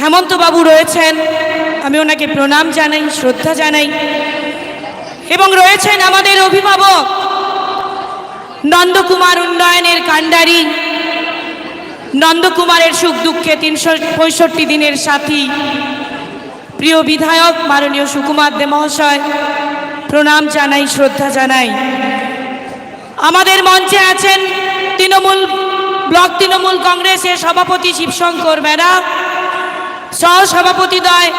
হেমন্তবাবু রয়েছেন, আমি ওনাকে প্রণাম জানাই, শ্রদ্ধা জানাই। এবং রয়েছেন আমাদের অভিভাবক, নন্দকুমার উন্নয়নের কাণ্ডারি, নন্দকুমারের সুখ দুঃখে তিনশো পঁয়ষট্টি দিনের সাথী, প্রিয় বিধায়ক মাননীয় সুকুমার দে মহাশয়, প্রণাম জানাই, শ্রদ্ধা জানাই। আমাদের মঞ্চে আছেন তৃণমূল, ব্লক তৃণমূল কংগ্রেসের সভাপতি শিবশঙ্কর বেড়া সহসভাপতিদ্বয়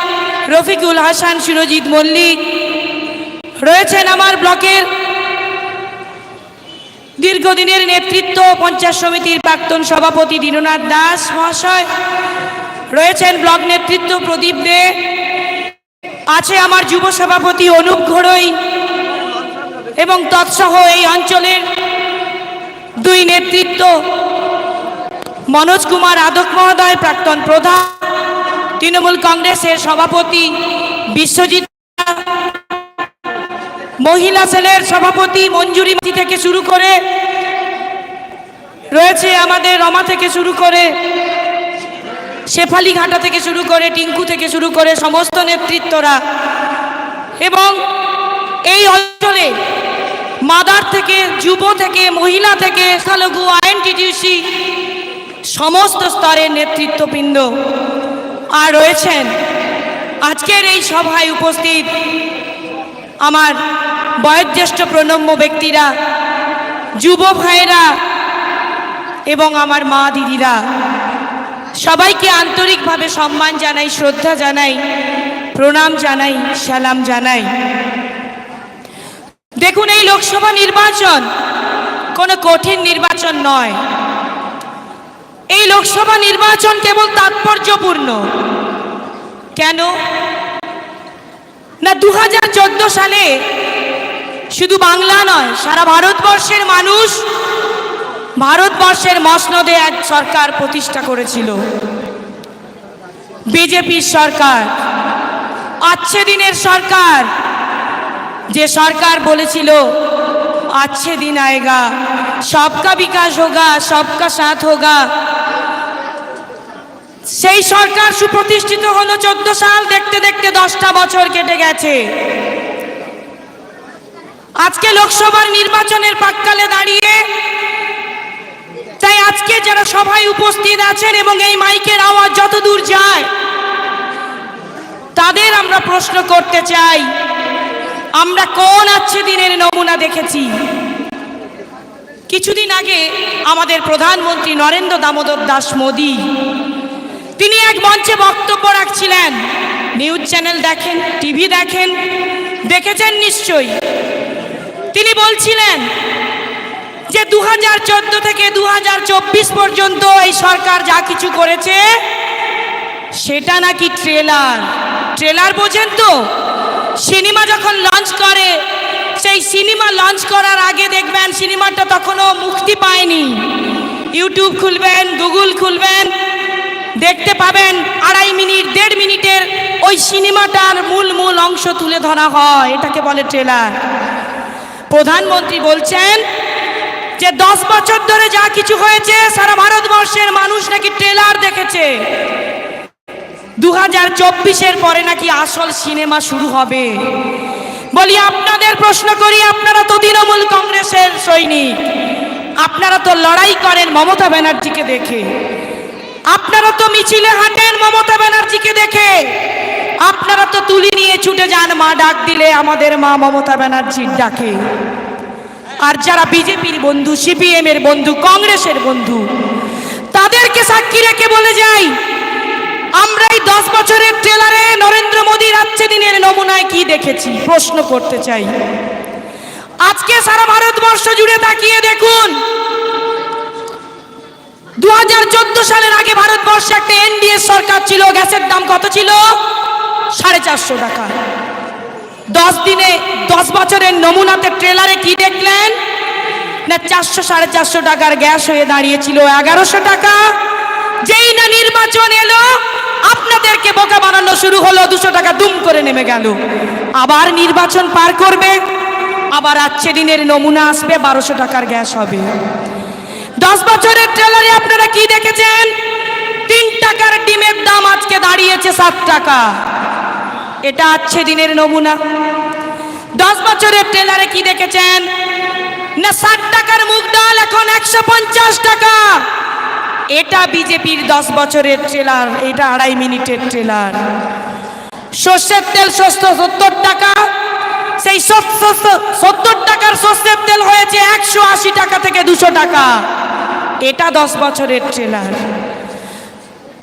রফিকুল হাসান সুরজিৎ মল্লিক। রয়েছেন আমার ব্লকের দীর্ঘদিনের নেতৃত্ব পঞ্চায়েত সমিতির প্রাক্তন সভাপতি দীননাথ দাস মহাশয়। রয়েছেন ব্লক নেতৃত্ব প্রদীপ দে। আছে আমার যুব সভাপতি অনুপ ঘোড়ই এবং তৎসহ এই অঞ্চলের দুই নেতৃত্ব মনোজ কুমার আদক মহোদয়, প্রাক্তন প্রধান। তৃণমূল কংগ্রেসের সভাপতি বিশ্বজিৎ মহিলা সেলের সভাপতি মঞ্জুরি থেকে শুরু করে, রয়েছে আমাদের রমা থেকে শুরু করে, শেফালি ঘাটা থেকে শুরু করে, টিঙ্কু থেকে শুরু করে সমস্ত নেতৃত্বরা। এবং এই অঞ্চলে মাদার থেকে, যুব থেকে, মহিলা থেকে সংখ্যালঘু আইএনটিটিউসি সমস্ত স্তরের নেতৃত্ববৃন্দ। আর রয়েছেন আজকের এই সভায় উপস্থিত আমার বয়োজ্যেষ্ঠ প্রণম্য ব্যক্তিরা, যুব ভাইয়েরা এবং আমার মা দিদিরা, সবাইকে আন্তরিকভাবে সম্মান জানাই, শ্রদ্ধা জানাই, প্রণাম জানাই, সালাম জানাই। দেখুন, এই লোকসভা নির্বাচন কোনো কঠিন নির্বাচন নয়। এই লোকসভা নির্বাচন কেবল তাৎপর্যপূর্ণ। কেন? না দু হাজার চোদ্দ সালে শুধু বাংলা নয়, সারা ভারতবর্ষের মানুষ ভারতবর্ষের মসনদে এক সরকার প্রতিষ্ঠা করেছিল। বিজেপির সরকার আচ্ছে দিনের সরকার, যে সরকার বলেছিল আচ্ছে দিন আয়েগা সবকা বিকাশ হোগা সবকা সাথ হোগা সেই সরকার সুপ্রতিষ্ঠিত হলো চোদ্দ সাল, দেখতে দেখতে দশটা বছর কেটে গেছে। আজকে লোকসভার নির্বাচনের পাককালে দাঁড়িয়ে, তাই আজকে যারা সভায় উপস্থিত আছেন এবং এই মাইকের আওয়াজ যত দূর যায়, তাদের আমরা প্রশ্ন করতে চাই। আমরা কোন আচ্ছে দিনের নমুনা দেখেছি? কিছুদিন আগে আমাদের প্রধানমন্ত্রী নরেন্দ্র দামোদর দাস মোদী, তিনি এক মঞ্চে বক্তব্য রাখছিলেন। নিউজ চ্যানেল দেখেন, টিভি দেখেন, দেখেছেন নিশ্চয়ই। তিনি বলছিলেন যে দু হাজার চোদ্দ থেকে দু হাজার চব্বিশ পর্যন্ত এই সরকার যা কিছু করেছে, সেটা নাকি ট্রেলার। ট্রেলার বোঝেন তো? সিনেমা যখন লঞ্চ করে, সেই সিনেমা লঞ্চ করার আগে দেখবেন সিনেমাটা তখনও মুক্তি পায়নি। ইউটিউব খুলবেন গুগল খুলবেন, দেখতে পাবেন আড়াই মিনিট, দেড় মিনিটের ওই সিনেমাটার মূল মূল অংশ তুলে ধরা হয়, এটাকে বলে ট্রেলার প্রধানমন্ত্রী বলছেন যে, দশ বছর ধরে যা কিছু হয়েছে, সারা ভারতবর্ষের মানুষ নাকি ট্রেলার দেখেছে। দু হাজার চব্বিশের পরে নাকি আসল সিনেমা শুরু হবে। বলি, আপনাদের প্রশ্ন করি, আপনারা তো তৃণমূল কংগ্রেসের সৈনিক। আপনারা তো লড়াই করেন মমতা ব্যানার্জিকে দেখে। আপনারা তো মিছিলে হাঁটেন মমতা ব্যানার্জিকে দেখে। আপনারা তো তুলি নিয়ে ছুটে যান, মা ডাক দিলে আমাদের মা মমতা ব্যানার্জির ডাকে। আর যারা বিজেপির বন্ধু সিপিএম এর বন্ধু, কংগ্রেসের বন্ধু, তাদেরকে সাক্ষী রেখে বলে যাই আমরা এই দশ বছরের ট্রেলারে নরেন্দ্র মোদীর আচ্ছে দিনের নমুনায় কি দেখেছি? প্রশ্ন করতে চাই। আজকে সারা ভারতবর্ষ জুড়ে তাকিয়ে দেখুন দু হাজার চোদ্দ সালের আগে ভারতবর্ষে একটা এনডিএ সরকার ছিল, গ্যাসের দাম কত ছিল? সাড়ে চারশো টাকা। দশ দিনে, দশ বছরের নমুনাতে ট্রেলারে কি দেখলেন? না চারশো, সাড়ে চারশো টাকার গ্যাস হয়ে দাঁড়িয়েছিল, এগারোশো টাকা। যেই না নির্বাচন এলো আপনাদেরকে বোকা বানানো শুরু হলো, দুশো টাকা দুম করে নেমে গেল। আবার নির্বাচন পার করবে, আবার আচ্ছে দিনের নমুনা আসবে, বারোশো টাকার গ্যাস হবে। দশ বছরের ট্রেলারে আপনারা কি দেখেছেন? তিন টাকার ডিমের দাম আজকে দাঁড়িয়েছে সাত টাকা। এটা আছে দিনের নমুনা। দশ বছরের ট্রেলারে কি দেখেছেন? না, ষাট টাকার মুগ ডাল, এখন একশো পঞ্চাশ টাকা। এটা বিজেপির দশ বছরের ট্রেলার এটা আড়াই মিনিটের ট্রেলার সর্ষের তেল সস্ত সত্তর টাকা, সেই সত্তর টাকার সর্ষের তেল হয়েছে একশো আশি টাকা থেকে দুশো টাকা। এটা দশ বছরের ট্রেলার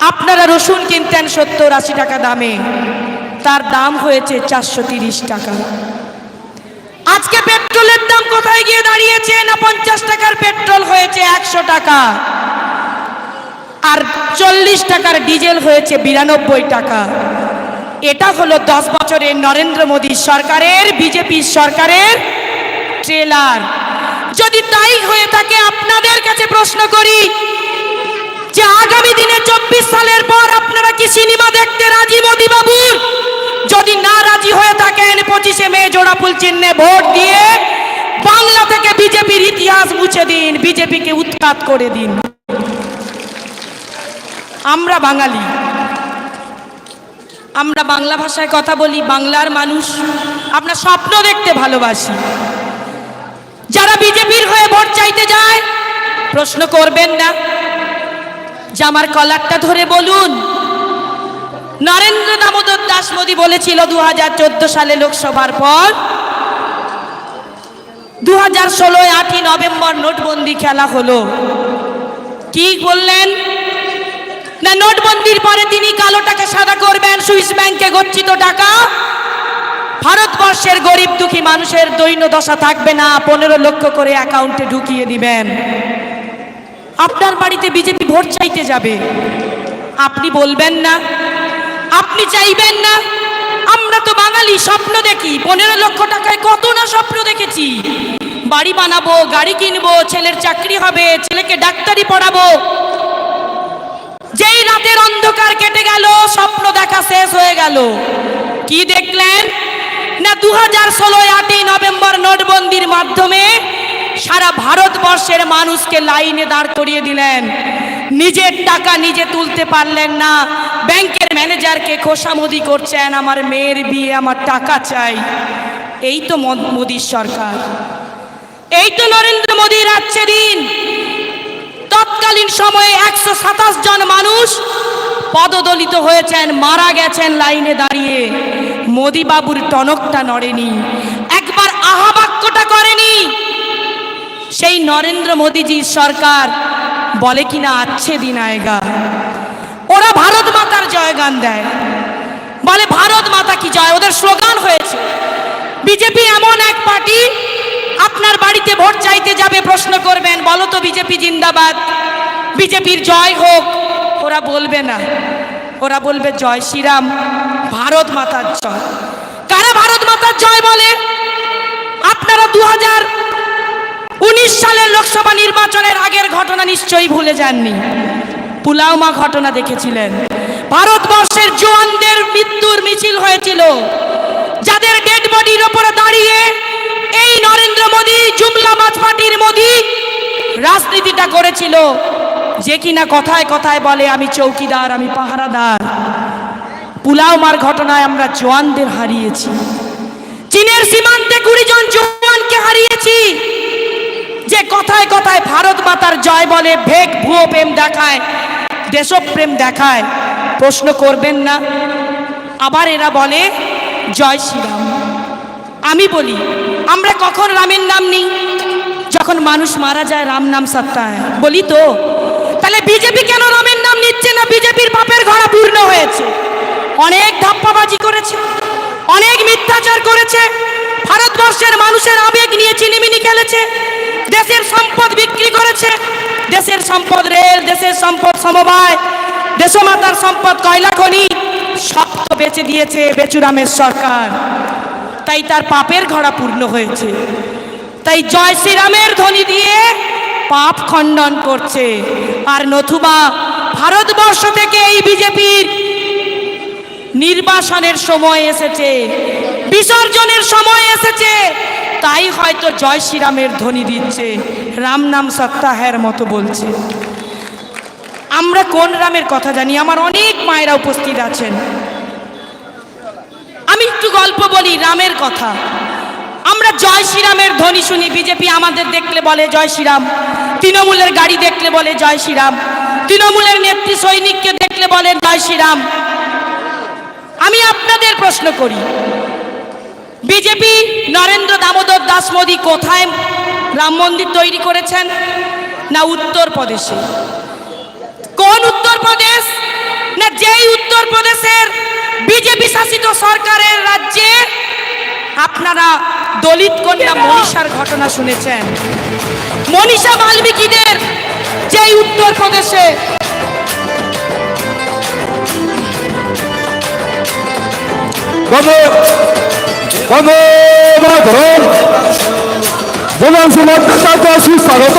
আপনারা রসুন কিনতেন সত্তর আশি টাকা দামে, তার দাম হয়েছে চারশো তিরিশ টাকা। আজকে পেট্রোলের দাম কোথায় গিয়ে দাঁড়িয়েছে? না পঞ্চাশ টাকার পেট্রোল হয়েছে একশো টাকা। আর চল্লিশ টাকার ডিজেল হয়েছে বিরানব্বই টাকা। এটা হলো দশ বছরের নরেন্দ্র মোদী সরকারের বিজেপি সরকারের ট্রেলার। যদি তাই হয়ে থাকে, আপনাদের কাছে প্রশ্ন করি যে আগামী দিনে চব্বিশ সালের পর আপনারা কি সিনেমা দেখতে রাজি মোদী বাবুর? যদি না রাজি হয়ে থাকেন, পঁচিশে মে জোড়াফুল চিহ্নে ভোট দিয়ে বাংলা থেকে বিজেপির ইতিহাস মুছে দিন, বিজেপিকে উৎখাত করে দিন। আমরা বাঙালি। আমরা বাংলা ভাষায় কথা বলি, বাংলার মানুষ। আমরা স্বপ্ন দেখতে ভালোবাসি। যারা বিজেপির হয়ে ভোট চাইতে যায়, প্রশ্ন করবেন না। যে আমার কলারটা ধরে বলুন। নরেন্দ্র দামোদর দাস মোদী বলেছিল দু হাজার চোদ্দ সালে লোকসভার পর দু হাজার ষোলোয় আটই নভেম্বর নোটবন্দি খেলা হলো। কি বললেন? না নোটবন্দির পরে তিনি কালো টাকা সাদা করবেন, সুইস ব্যাংকে গচ্ছিত টাকা। ভারতবর্ষের গরিব দুঃখী মানুষের দৈন্য দশা থাকবে না, পনেরো লক্ষ করে অ্যাকাউন্টে ঢুকিয়ে দিবেন। আপনার বাড়িতে বিজেপি ভোট চাইতে যাবে। আপনি বলবেন না, আপনি চাইবেন না। আমরা তো বাঙালি, স্বপ্ন দেখি। পনেরো লক্ষ টাকায় কত না স্বপ্ন দেখেছি। বাড়ি বানাবো, গাড়ি কিনবো, ছেলের চাকরি হবে, ছেলেকে ডাক্তারি পড়াবো। রাতের অন্ধকার কেটে গেল, স্বপ্ন দেখা শেষ হয়ে গেল। কি দেখলেন? না দু হাজার ষোলোয় আটই নভেম্বর নোটবন্দির মাধ্যমে সারা ভারতবর্ষের মানুষকে লাইনে দাঁড় করিয়ে দিলেন। নিজের টাকা নিজে তুলতে পারলেন না। ব্যাংকের ম্যানেজারকে খোসামদি করছেন, আমার মেয়ের বিয়ে, আমার টাকা চাই। এই তো মদ- মোদীর সরকার। এই তো নরেন্দ্র মোদীর আছে দিন। তৎকালীন সময়ে একশো সাতাশ জন মানুষ পদদলিত হয়েছেন, মারা গেছেন লাইনে দাঁড়িয়ে। মোদি বাবুর টনকটা নড়েনি। একবার আহাবাক্যটা করেনি। সেই নরেন্দ্র মোদীজির সরকার বলে কিনা আছে দিন আয়েগা ওরা ভারত মাতার জয়গান দেয়। বলে, ভারত মাতা কি জয়? ওদের স্লোগান হয়েছে, বিজেপি এমন এক পার্টি আপনার বাড়িতে ভোট চাইতে যাবে প্রশ্ন করবেন, বলো তো বিজেপি জিন্দাবাদ। বিজেপির জয় হোক, ওরা বলবে না। ওরা বলবে জয় শ্রীরাম, ভারত মাতার জয়। কারা ভারত মাতার জয় বলে? আপনারা দু হাজার উনিশ সালের লোকসভা নির্বাচনের আগের ঘটনা নিশ্চয়ই ভুলে যাননি। পুলাওমা ঘটনা দেখেছিলেন। ভারতবর্ষের জওয়ানদের মৃত্যুর মিছিল হয়েছিল। যাদের ডেড বডির ওপরে দাঁড়িয়ে এই নরেন্দ্র মোদী, জুমলা মাছ পার্টির মোদী রাজনীতিটা করেছিল যে কিনা কথায় কথায় বলে, আমি চৌকিদার, আমি পাহারাদার। পুলাউমার ঘটনায় আমরা জওয়ানদের হারিয়েছি। চীনের সীমান্তে কুড়ি জন জওয়ানকে হারিয়েছি। যে কথায় কথায় ভারত মাতার জয় বলে, ভেগ ভুয়ো প্রেম দেখায়, দেশপ্রেম দেখায়, প্রশ্ন করবেন না। আবার এরা বলে, জয় শ্রীরাম। আমি বলি আমরা কখন রামের নাম নিই? যখন মানুষ মারা যায়, রাম নাম সপ্তাহে বলি তো, তাহলে বিজেপি কেন রামের নাম নিচ্ছে না? বিজেপির পাপের ঘোড়া পূর্ণ হয়েছে। অনেক ধাপ্পাবাজি করেছে, অনেক মিথ্যাচার করেছে। ভারতবর্ষের মানুষের আবেগ নিয়ে চিনিমিনি খেলেছে। দেশের সম্পদ বিক্রি করেছে। দেশের সম্পদ রেল, দেশের সম্পদ সমবায়, দেশমাতার সম্পদ কয়লা খনি, সব বেচে দিয়েছে বেচুরামের সরকার। তাই তার পাপের ঘোড়া পূর্ণ হয়েছে। তাই জয় শ্রীরামের ধ্বনি দিয়ে পাপ খণ্ডন করছে। আর নথুবা ভারতবর্ষ থেকে এই বিজেপির নির্বাসনের সময় এসেছে, বিসর্জনের সময় এসেছে। তাই হয়তো জয় শ্রীরামের ধ্বনি দিচ্ছে, রাম নাম সত্তাহের মতো বলছে। আমরা কোন রামের কথা জানি? আমার অনেক মায়েরা উপস্থিত আছেন। গল্প বলি, রামের কথা। আমরা জয় শ্রীরামের ধ্বনি শুনি, বিজেপি আমাদের দেখলে বলে জয় শ্রীরাম। তৃণমূলের গাড়ি দেখলে বলে জয় শ্রীরাম। তৃণমূলের নেত্রী সৈনিককে দেখলে বলে জয় শ্রীরাম। আমি আপনাদের প্রশ্ন করি, বিজেপি নরেন্দ্র দামোদর দাস মোদী কোথায় রাম মন্দির তৈরি করেছেন না উত্তরপ্রদেশে? কোন উত্তরপ্রদেশ? না যেই উত্তরপ্রদেশের বিজেপি শাসিত সরকারের রাজ্যে আপনারা দলিত কন্যা মনীষার ঘটনা শুনেছেন মনীষা বাল্মীকিদের যেই উত্তরপ্রদেশে দেবাংশু ভট্টাচার্য সুস্বাগত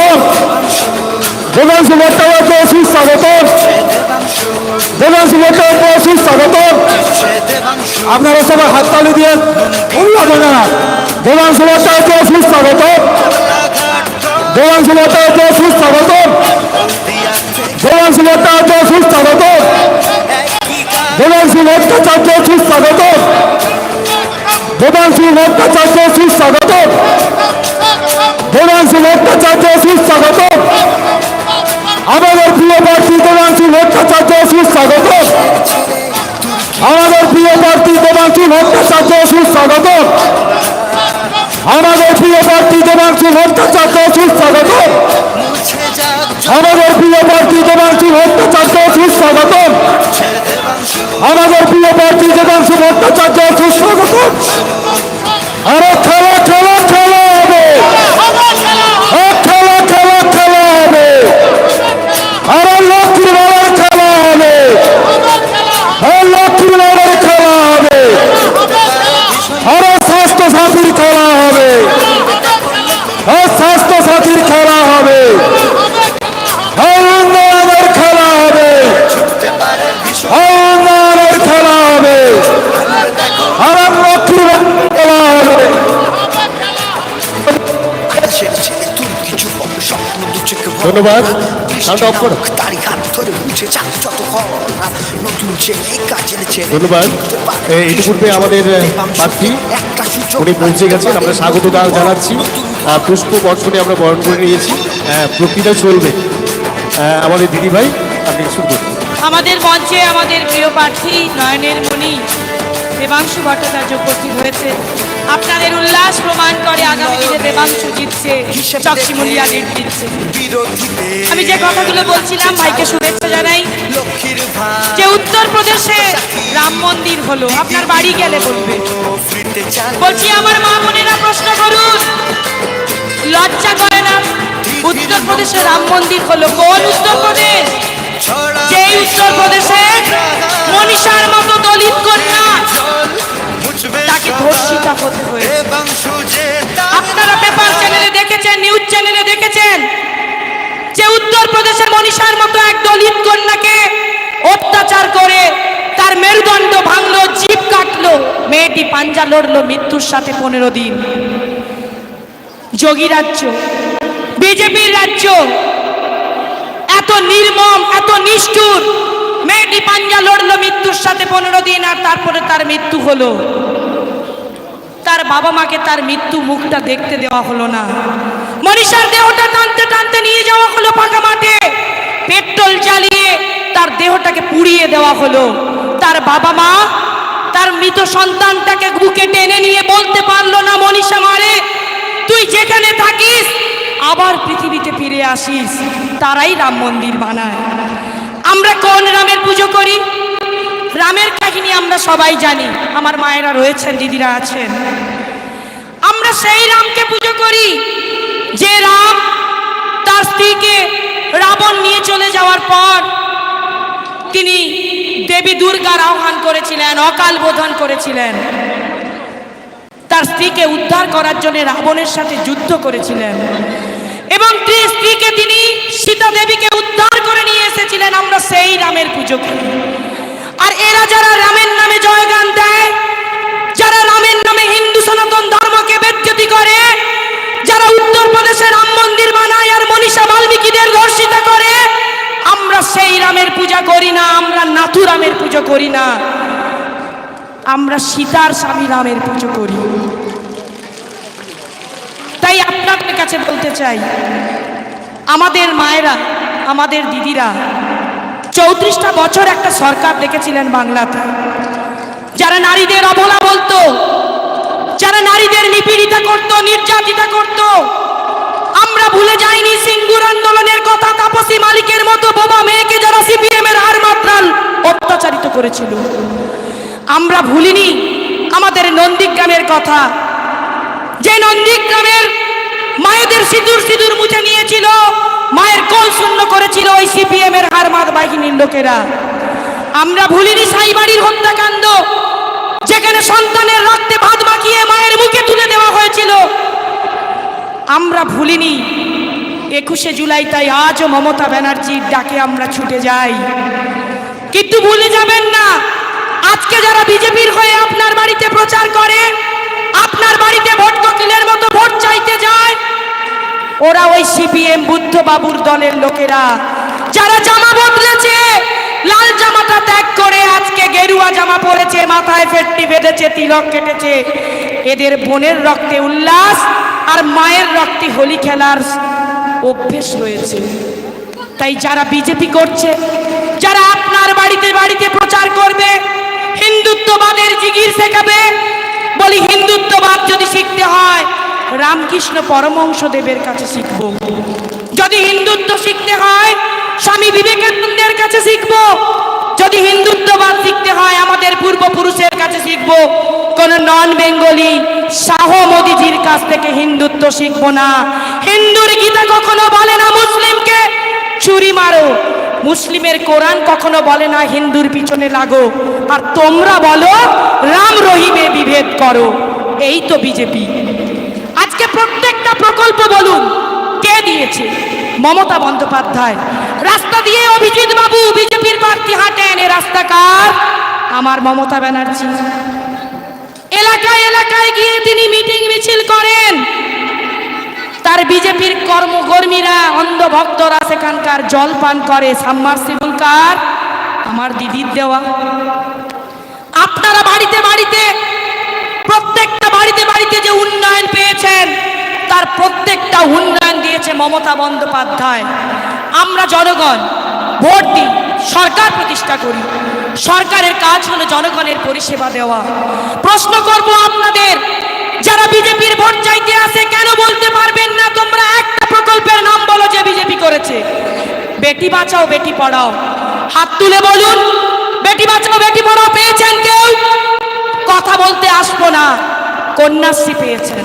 দেবাংশু ভট্টাচার্য সুস্বাগত দেবাংশু ভট্টাচার্য সুস্বাগত আপনারা সবাই হাততালি দিয়ে অভিবাদন দেবাংশু ভট্টাচার্য সুস্বাগত। দেবাংশু ভট্টাচার্য সুস্বাগত। দেবাংশু ভট্টাচার্য সুস্বাগত। দেবাংশু ভট্টাচার্য সুস্বাগত। দেবাংশু ভট্টাচার্য সুস্বাগত। দেবাংশু ভট্টাচার্য সুস্বাগত। আমাদের প্রিয় প্রার্থী দেবাংশু ভট্টাচার্য সুস্বাগত। আমাদের প্রিয় প্রার্থী দেবাংশু ভট্টাচার্য, সুস্বাগত। আমাদের প্রিয় প্রার্থী দেবাংশু ভট্টাচার্য, সুস্বাগত। আমাদের প্রিয় প্রার্থী দেবাংশু ভট্টাচার্য, সুস্বাগত। আমাদের প্রিয় প্রার্থী দেবাংশু ভট্টাচার্য ধন্যবাদ। বুঝতে পারে এ, ইতিপূর্বে আমাদের, প্রার্থী উনি পৌঁছে গেছেন। আমরা স্বাগত দা- জানাচ্ছি। পুষ্প বর্ষণে আমরা বরণ করে নিয়েছি। বক্তৃতা চলবে। আমাদের দিদি ভাই আপনি শুরু করুন। আমাদের মঞ্চে আমাদের প্রিয় প্রার্থী নয়নের মণি দেবাংশু ভট্টাচার্য উপস্থিত হয়েছে। আপনাদের উল্লাস প্রমাণ করে আগামী দিনে দেবাংশু জিতছে চকসিমুলিয়া লিড দিচ্ছে আমি যে কথাগুলো বলছিলাম ভাইকে শুভেচ্ছা জানাই। যে উত্তরপ্রদেশে রাম মন্দির হলো আপনার বাড়ি গেলে বলবে। বলছি আমার মা বোনেরা প্রশ্ন করুন। লজ্জা করে না? উত্তরপ্রদেশে রাম মন্দির হলো কোন উত্তরপ্রদেশ? যেই উত্তরপ্রদেশে মনীষার মতো দলিত কন্যা। তাকে ধর্ষিতা হতে হয়েছে। আপনারা পেপার চ্যানেলে দেখেছেন নিউজ চ্যানেলে দেখেছেন? যে উত্তরপ্রদেশের মনীষার মতো এক দলিত কন্যাকে অত্যাচার করে তার মেরুদণ্ড ভাঙলো জিপ কাটলো। মেয়েটি পাঞ্জা লড়লো মৃত্যুর সাথে পনেরো দিন। যোগী রাজ্য বিজেপির রাজ্য এত নির্মম এত নিষ্ঠুর মেয়েটি পাঞ্জা লড়লো মৃত্যুর সাথে পনেরো দিন আর তারপরে তার মৃত্যু হলো। তার বাবা মাকে তার মৃত্যু মুখটা দেখতে দেওয়া হলো না। মনীষার দেহটা টানতে টানতে নিয়ে যাওয়া হলো ফাঁকা মাঠে। পেট্রোল চালিয়ে তার দেহটাকে পুড়িয়ে দেওয়া হলো। তার বাবা মা তার মৃত সন্তানটাকে বুকে টেনে নিয়ে বলতে পারল না, মনীষা মারে, তুই যেখানে থাকিস, আবার পৃথিবীতে ফিরে আসিস। তারাই রাম মন্দির বানায় আমরা কোন রামের পুজো করি। রামের কাহিনী আমরা সবাই জানি। আমার মায়েরা রয়েছেন, দিদিরা আছেন। আমরা সেই রামকে পুজো করি। যে রাম তার স্ত্রীকে রাবণ নিয়ে চলে যাওয়ার পর তিনি দেবী দুর্গার আহ্বান করেছিলেন, অকাল বোধন করেছিলেন। তার স্ত্রীকে উদ্ধার করার জন্য রাবণের সাথে যুদ্ধ করেছিলেন। এবং ত্রি- স্ত্রীকে তিনি সীতা দেবীকে উদ্ধার করে নিয়ে এসেছিলেন, আমরা সেই রামের পুজো করি। আর এরা যারা রামের নামে জয়গান দেয়, যারা রামের নামে হিন্দু সনাতন ধর্মকে বেজ্জতি করে, যারা উত্তরপ্রদেশে রাম মন্দির বানায় আর মনীষা বাল্মীকিদের ধর্ষিতা করে, আমরা সেই রামের বুদ্ধ রামের পুজো করি না। আমরা সীতার স্বামী রামের পুজো করি। তাই আপনাদের কাছে বলতে চাই, আমাদের মায়েরা, আমাদের দিদিরা, চৌত্রিশটা বছর একটা সরকার দেখেছিলেন বাংলাতে। যারা নারীদের অবলা বলতো, যারা নারীদের নিপীড়িতা করত, নির্যাতিতা করত, আমরা ভুলে যাইনি সিঙ্গুর আন্দোলনের কথা, তাপসী মালিকের মতো বোবা মেয়েকে যারা সিপিএম এর হার মাত্রাল অত্যাচারিত করেছিল। আমরা ভুলিনি আমাদের নন্দীগ্রামের কথা। যে নন্দীগ্রামের মায়েদের সিঁদুর সিঁদুর মুছে নিয়েছিল। মায়ের কল শূন্য করেছিল ওই সিপিএম এর হারমাদ বাহিনীর লোকেরা। আমরা ভুলিনি সাইবাড়ির হত্যাকাণ্ড। যেখানে সন্তানের রক্তে ভাত মাখিয়ে মায়ের মুখে তুলে দেওয়া হয়েছিল। আমরা ভুলিনি। একুশে জুলাই তাই আজও মমতা ব্যানার্জির ডাকে আমরা ছুটে যাই। কিন্তু ভুলে যাবেন না। আজকে যারা বিজেপির হয়ে আপনার বাড়িতে প্রচার করে আপনার বাড়িতে ভোট কোকিলের মতো ভোট চাইতে যায়? ওরা ওই সিপিএম বুদ্ধ বাবুর দলের লোকেরা। যারা জামা বদলেছে, লাল জামাটা ত্যাগ করে আজকে গেরুয়া জামা পরেছে, মাথায় ফেটটি বেঁধেছে, তিলক কেটেছে। এদের বোনের রক্তে উল্লাস আর মায়ের রক্তে হোলি খেলার অভ্যেস রয়েছে। তাই যারা বিজেপি করছে, যারা আপনার বাড়িতে বাড়িতে প্রচার করবে, হিন্দুত্ববাদের জিগির শেখাবে বলি, হিন্দুত্ববাদ যদি শিখতে হয়, রামকৃষ্ণ পরমহংসদেবের কাছে শিখব। যদি হিন্দুত্ব শিখতে হয়, স্বামী বিবেকানন্দের কাছে শিখব। যদি হিন্দুত্ববাদ শিখতে হয়, আমাদের পূর্বপুরুষের কাছে শিখব। কোন নন বেঙ্গলি শাহ মোদিজির কাছ থেকে হিন্দুত্ব শিখব না। হিন্দুর গীতা কখনো বলে না, মুসলিমকে চুরি মারো। মুসলিমের কোরআন কখনো বলে না, হিন্দুর পিছনে লাগো। আর তোমরা বলো, রাম রহিমে বিভেদ করো। এই তো বিজেপি। আজকে প্রত্যেকটা প্রকল্প বলুন, কে দিয়েছে? মমতা বন্দ্যোপাধ্যায়। রাস্তা দিয়ে অভিজিৎ বাবু বিজেপির প্রার্থী হাঁটেন এ রাস্তা কার? আমার মমতা ব্যানার্জি। এলাকায় এলাকায় গিয়ে তিনি মিটিং মিছিল করেন। তার বিজেপির কর্মকর্মীরা, অন্ধভক্তরা সেখানকার জল পান করে সাবমার্সিবল কার? আমার দিদির দেওয়া। আপনারা বাড়িতে বাড়িতে, প্রত্যেকটা বাড়িতে বাড়িতে যে উন্নয়ন পেয়েছেন, তার প্রত্যেকটা উন্নয়ন দিয়েছে মমতা বন্দ্যোপাধ্যায়। আমরা জনগণ, ভোট দিই সরকার প্রতিষ্ঠা করি। সরকারের কাজ হলো জনগণের পরিষেবা দেওয়া। প্রশ্ন করব আপনাদের যারা বিজেপির ভোট চাইতে আসে, কেন বলতে পারবেন না? তোমরা একটা প্রকল্পের নাম বলো যে বিজেপি করেছে। বেটি বাঁচাও, বেটি পড়াও। হাত তুলে বলুন, বেটি বাঁচাও, বেটি পড়াও, পেয়েছেন কেউ? কথা বলতে আসব না, কন্যাশ্রী পেয়েছেন।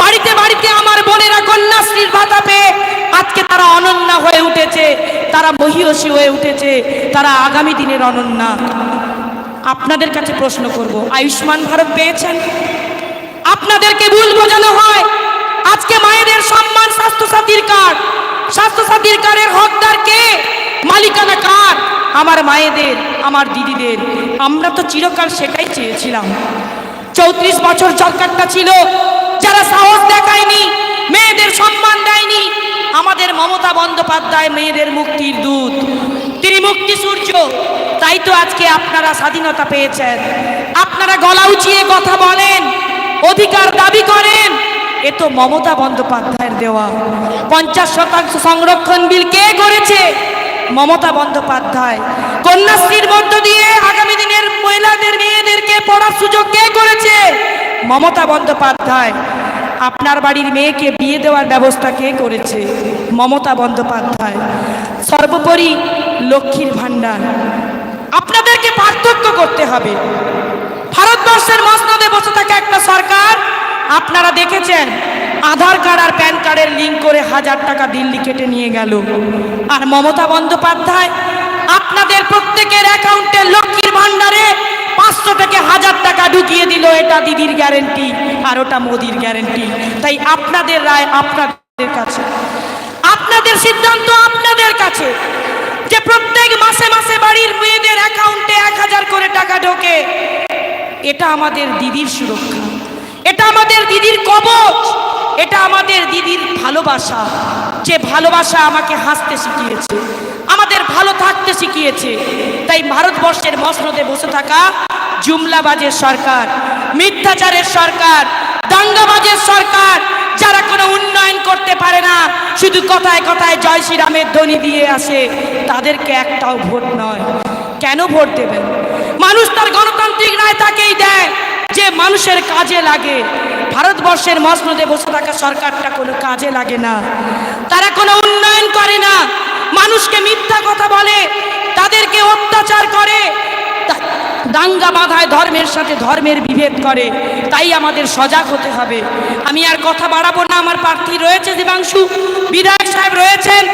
বাড়িতে বাড়িতে আমার বোনেরা কন্যাশ্রীর ভাতা পেয়ে আজকে তারা অনন্যা হয়ে উঠেছে, তারা মহিয়সী হয়ে উঠেছে, তারা আগামী দিনের অনন্যা। আপনাদের কাছে প্রশ্ন করব, আয়ুষ্মান ভারত পেয়েছেন? আপনাদেরকে ভুল বোঝানো হয়। আজকে মায়েদের সম্মান স্বাস্থ্যসাথীর কার্ড। স্বাস্থ্যসাথীর কার্ডের হকদার কে? মালিকানা কার? আমার মায়েদের, আমার দিদিদের। আমরা তো চিরকাল সেটাই চেয়েছিলাম। চৌত্রিশ বছর সরকারটা ছিল। যারা সাহস দেখায়নি, মেয়েদের সম্মান দেয়নি, আমাদের মমতা বন্দ্যোপাধ্যায় মেয়েদের মুক্তির দূত। তিনি মুক্তি সূর্য। তাই তো আজকে আপনারা স্বাধীনতা পেয়েছেন। আপনারা গলা উঁচিয়ে কথা বলেন। অধিকার দাবি করেন। এ তো মমতা বন্দ্যোপাধ্যায়ের দেওয়া। পঞ্চাশ শতাংশ সংরক্ষণ বিল কে করেছে? মমতা বন্দ্যোপাধ্যায়। কন্যাশ্রীর মধ্য দিয়ে আগামী দিনের মহিলাদের, মেয়েদেরকে পড়ার সুযোগ কে করেছে? মমতা বন্দ্যোপাধ্যায়। আপনার বাড়ির মেয়েকে বিয়ে দেওয়ার ব্যবস্থা কে করেছে? মমতা বন্দ্যোপাধ্যায়। সর্বোপরি লক্ষ্মীর ভাণ্ডার। আপনাদেরকে পার্থক্য করতে হবে। ভারতবর্ষের মসনদে বসে থাকা একটা সরকার, আপনারা দেখেছেন, আধার কার্ড আর প্যান কার্ডের লিঙ্ক করে হাজার টাকা দিল্লি কেটে নিয়ে গেল। আর মমতা বন্দ্যোপাধ্যায়, আপনাদের প্রত্যেকের অ্যাকাউন্টে লক্ষ্মীর ভাণ্ডারে পাঁচশো থেকে হাজার টাকা ঢুকিয়ে দিল, এটা দিদির গ্যারেন্টি আর ওটা মোদির গ্যারেন্টি তাই আপনাদের রায় আপনাদের কাছে। আপনাদের সিদ্ধান্ত আপনাদের কাছে। যে প্রত্যেক মাসে মাসে বাড়ির মেয়েদের অ্যাকাউন্টে এক হাজার করে টাকা ঢোকে, এটা আমাদের দিদির সুরক্ষা। এটা আমাদের দিদির কবচ। এটা আমাদের দিদির ভালোবাসা। যে ভালোবাসা আমাকে হাসতে শিখিয়েছে, আমাদের ভালো থাকতে শিখিয়েছে। তাই ভারতবর্ষের মসনদে বসে থাকা জুমলাবাজের সরকার, মিথ্যাচারের সরকার, দাঙ্গাবাজের সরকার যারা কোনো উন্নয়ন করতে পারে না, শুধু কথায় কথায় জয় শ্রীরামের ধ্বনি দিয়ে আসে, তাদেরকে একটাও ভোট নয়। কেন ভোট দেবেন? মানুষ তার গণতান্ত্রিক রায় তাকেই দেয়, যে মানুষের কাজে লাগে। ভারতবর্ষের মসনদে বসে থাকা সরকারটা কোনো কাজে লাগে না। তারা কোনো উন্নয়ন করে না। মানুষকে মিথ্যা কথা বলে, তাদেরকে অত্যাচার করে দাঙ্গা বাঁধায় ধর্মের সাথে ধর্মের বিভেদ করে, তাই আমাদের সজাগ হতে হবে। আমি আর কথা বাড়াবো না, আমার প্রার্থী রয়েছে, দেবাংশু। বিধায়ক সাহেব রয়েছেন।